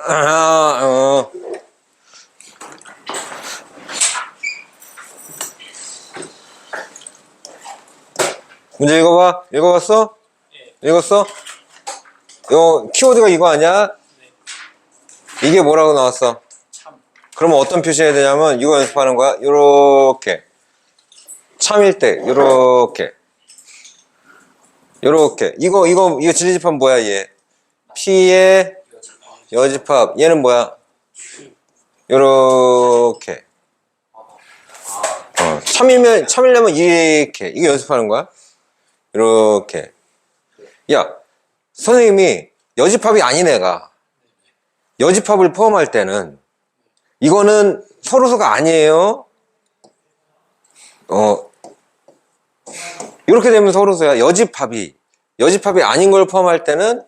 아, 어. 문제 읽어봐. 읽어봤어? 읽었어? 요 키워드가 이거 아니야? 이게 뭐라고 나왔어? 그러면 어떤 표시해야 되냐면 이거 연습하는 거야. 요렇게 참일 때 요렇게 요렇게 이거 이거 이거 진리집합 뭐야 얘? P의 여집합 얘는 뭐야? 요렇게 어, 참이면 참이려면 이렇게 이게 연습하는 거야? 이렇게 야 선생님이 여집합이 아닌 애가 여집합을 포함할 때는 이거는 서로서가 아니에요. 어 이렇게 되면 서로서야 여집합이 여집합이 아닌 걸 포함할 때는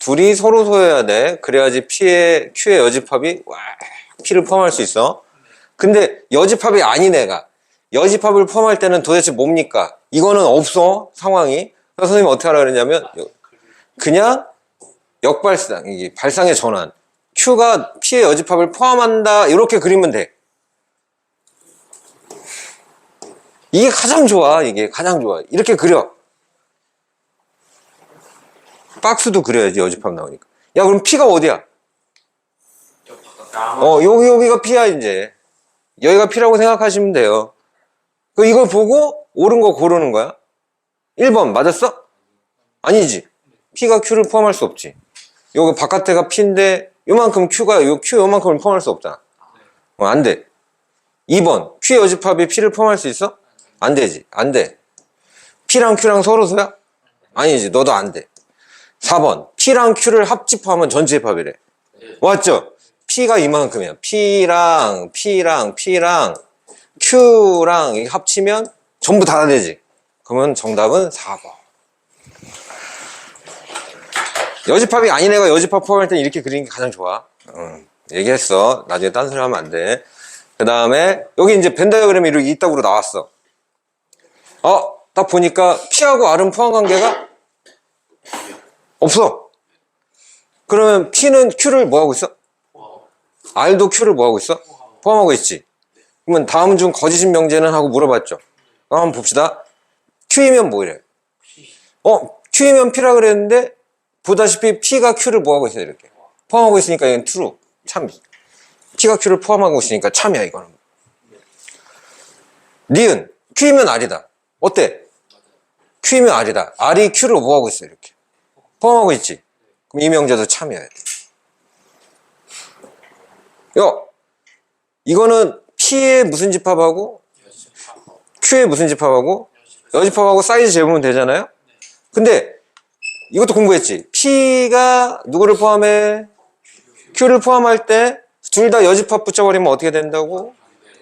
둘이 서로서여야 돼. 그래야지 P의 Q의 여집합이 와 P를 포함할 수 있어. 근데 여집합이 아닌 애가 여집합을 포함할 때는 도대체 뭡니까? 이거는 없어 상황이. 그래서 선생님이 어떻게 하라 그랬냐면 그냥 역발상 이게 발상의 전환. Q가 P의 여집합을 포함한다 이렇게 그리면 돼. 이게 가장 좋아. 이게 가장 좋아. 이렇게 그려. 박스도 그려야지 여집합 나오니까. 야 그럼 P가 어디야? 어 여기 여기가 P야 이제. 여기가 P라고 생각하시면 돼요. 그 이걸 보고 옳은 거 고르는 거야. 1번 맞았어? 아니지. P가 Q를 포함할 수 없지. 요거 바깥에가 P인데 요만큼 Q가 요 Q 요만큼을 포함할 수 없잖아. 어, 안 돼. 2번 Q의 여집합이 P를 포함할 수 있어? 안 되지. 안 돼. P랑 Q랑 서로 서야? 아니지. 너도 안 돼. 4번 P랑 Q를 합집하면 전체집합이래. 맞죠? P가 이만큼이야. P랑 P랑 P랑 Q랑 합치면 전부 다 되지. 그러면 정답은 4번. 여집합이 아닌 애가 여집합 포함할 때 이렇게 그리는 게 가장 좋아. 응, 얘기했어. 나중에 딴 소리 하면 안 돼. 그 다음에 여기 이제 벤다이어그램이 이따구로 나왔어. 어, 딱 보니까 P하고 R은 포함 관계가 없어. 그러면 P는 Q를 뭐 하고 있어? R도 Q를 뭐 하고 있어? 포함하고 있지. 그러면 다음 중 거짓인 명제는 하고 물어봤죠. 한번 봅시다. Q이면 뭐래? 어, Q이면 P라 그랬는데 보다시피 P가 Q를 뭐 하고 있어요 이렇게 포함하고 있으니까 이건 true 참 P가 Q를 포함하고 있으니까 참이야 이거는 니은 Q이면 R이다 어때? Q이면 R이다 R이 Q를 뭐 하고 있어 이렇게 포함하고 있지 그럼 이 명제도 참이어야 돼 야, 이거는 P의 무슨 집합하고 Q의 무슨 집합하고 여집합하고 사이즈 재보면 되잖아요 근데 이것도 공부했지. P가 누구를 포함해? Q를 포함할 때 둘 다 여집합 붙여버리면 어떻게 된다고?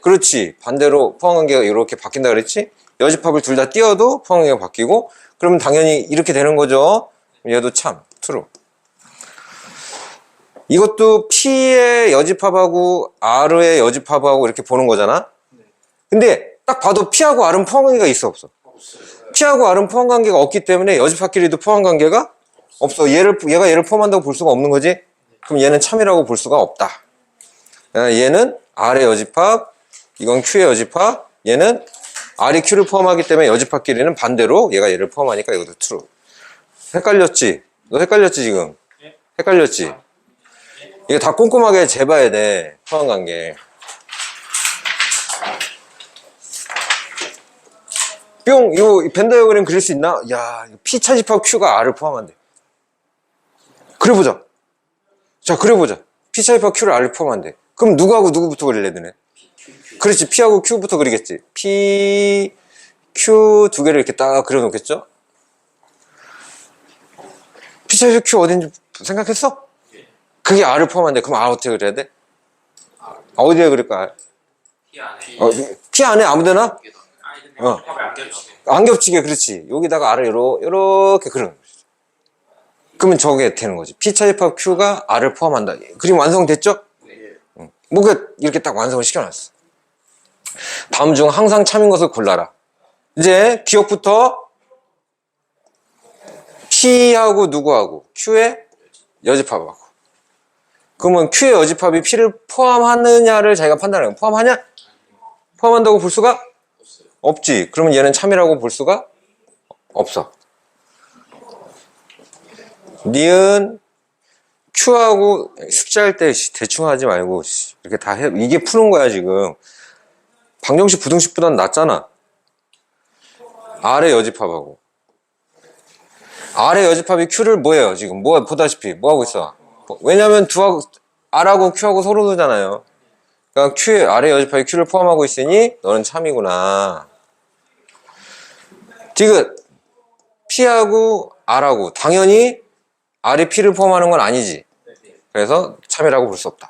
그렇지. 반대로 포함관계가 이렇게 바뀐다 그랬지? 여집합을 둘 다 띄워도 포함관계가 바뀌고 그러면 당연히 이렇게 되는 거죠. 얘도 참, true. 이것도 P의 여집합하고 R의 여집합하고 이렇게 보는 거잖아. 근데 딱 봐도 P하고 R은 포함 관계가 있어 없어? P하고 R은 포함 관계가 없기 때문에 여집합끼리도 포함 관계가 없어. 얘를 얘가 얘를 포함한다고 볼 수가 없는 거지. 그럼 얘는 참이라고 볼 수가 없다. 아, 얘는 R의 여집합, 이건 Q의 여집합, 얘는 R이 Q를 포함하기 때문에 여집합끼리는 반대로 얘가 얘를 포함하니까 이것도 true. 헷갈렸지? 너 헷갈렸지 지금? 헷갈렸지? 이거 다 꼼꼼하게 재봐야 돼. 포함 관계. 뿅! 이거 벤다이어그램 그릴 수 있나? 야, P 차집합 Q가 R을 포함한대. 그려보자. 자, 그려보자. P 차집합 Q를 R을 포함한대. 그럼 누구하고 누구부터 그릴래, 너네? 그렇지. P하고 Q부터 그리겠지. P, Q 두 개를 이렇게 딱 그려놓겠죠? 차집합 Q 어딘지 생각했어? 그게 R을 포함한대. 그럼 R 어떻게 그려야 돼? 아, 어디에 그릴까? 피 안에 어, P 안에 아무데나? 어. 안 겹치네. 안 겹치게 그렇지 여기다가 R을 요러, 요렇게 그리는 거지 그러면 저게 되는 거지 P 차집합 Q가 R을 포함한다 그림 완성됐죠? 응. 뭐가 이렇게 딱 완성을 시켜놨어 다음 중 항상 참인 것을 골라라 이제 기억부터 P하고 누구하고 Q의 여집합하고 그러면 Q의 여집합이 P를 포함하느냐를 자기가 판단해요. 포함하냐? 포함한다고 볼 수가 없지. 그러면 얘는 참이라고 볼 수가 없어. 니은 Q하고 숙제할 때 씨, 대충 하지 말고 씨, 이렇게 다 해. 이게 푸는 거야 지금. 방정식 부등식보단 낫잖아. R의 여집합하고 R의 여집합이 Q를 뭐예요 지금? 뭐 보다시피 뭐 하고 있어? 왜냐면 두하고 R하고 Q하고 서로 도잖아요. 그러니까 Q의 R의 여집합이 Q를 포함하고 있으니 너는 참이구나. 지금 P하고 R하고 당연히 R이 P를 포함하는 건 아니지. 그래서 참이라고 볼 수 없다.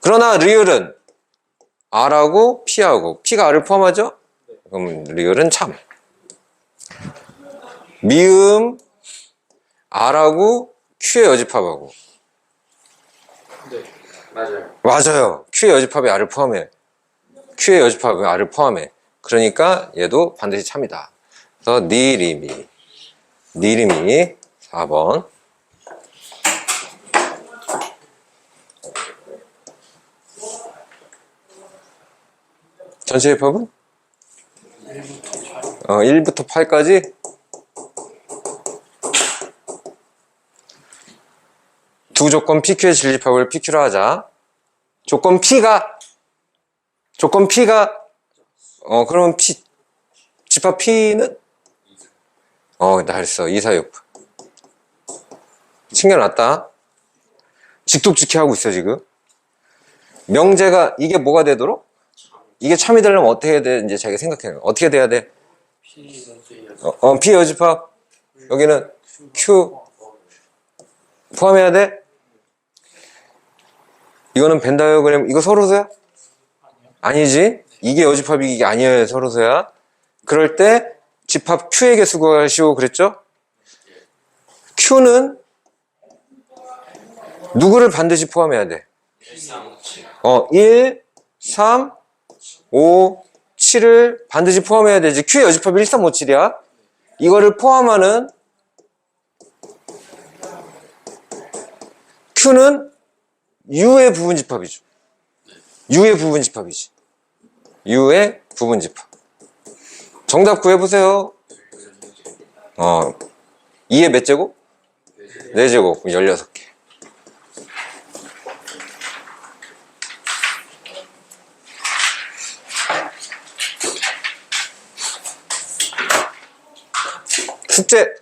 그러나 리을은 R하고 P하고 P가 R을 포함하죠? 그럼 리을은 참. 미음 R하고 Q의 여집합하고 네, 맞아요. 맞아요. Q의 여집합이 R을 포함해. Q의 여집합이 R을 포함해. 그러니까 얘도 반드시 참이다. 그래서 니림이 니림이 4번 전체 입합은? 어, 1부터 8까지 두 조건 PQ의 진립합을 PQ로 하자. 조건 P가 조건 P가 어 그러면 P 집합 P는? 2, 4, 6 챙겨놨다. 직독직해 하고 있어 지금. 명제가 이게 뭐가 되도록? 이게 참이 되려면 어떻게 해야 돼? 이제 자기가 생각해 어떻게 돼야 돼? 어, 어, P 여집합 여기는 Q. 포함해야 돼 이거는 벤 다이어그램 이거 서로서야? 아니지 이게 여집합이 이게 아니어야 서로서야 그럴 때 집합 Q에게 수고하시오 그랬죠? Q는 누구를 반드시 포함해야 돼? 137. 어, 1, 3, 5, 7을 반드시 포함해야 되지. Q의 여집합이 1, 3, 5, 7이야. 이거를 포함하는 Q는 U의 부분 집합이죠. U의 부분 집합이지. U의 부분 집합. 정답 구해보세요. 어, 2의 몇 제곱? 4제곱. 16개. 숙제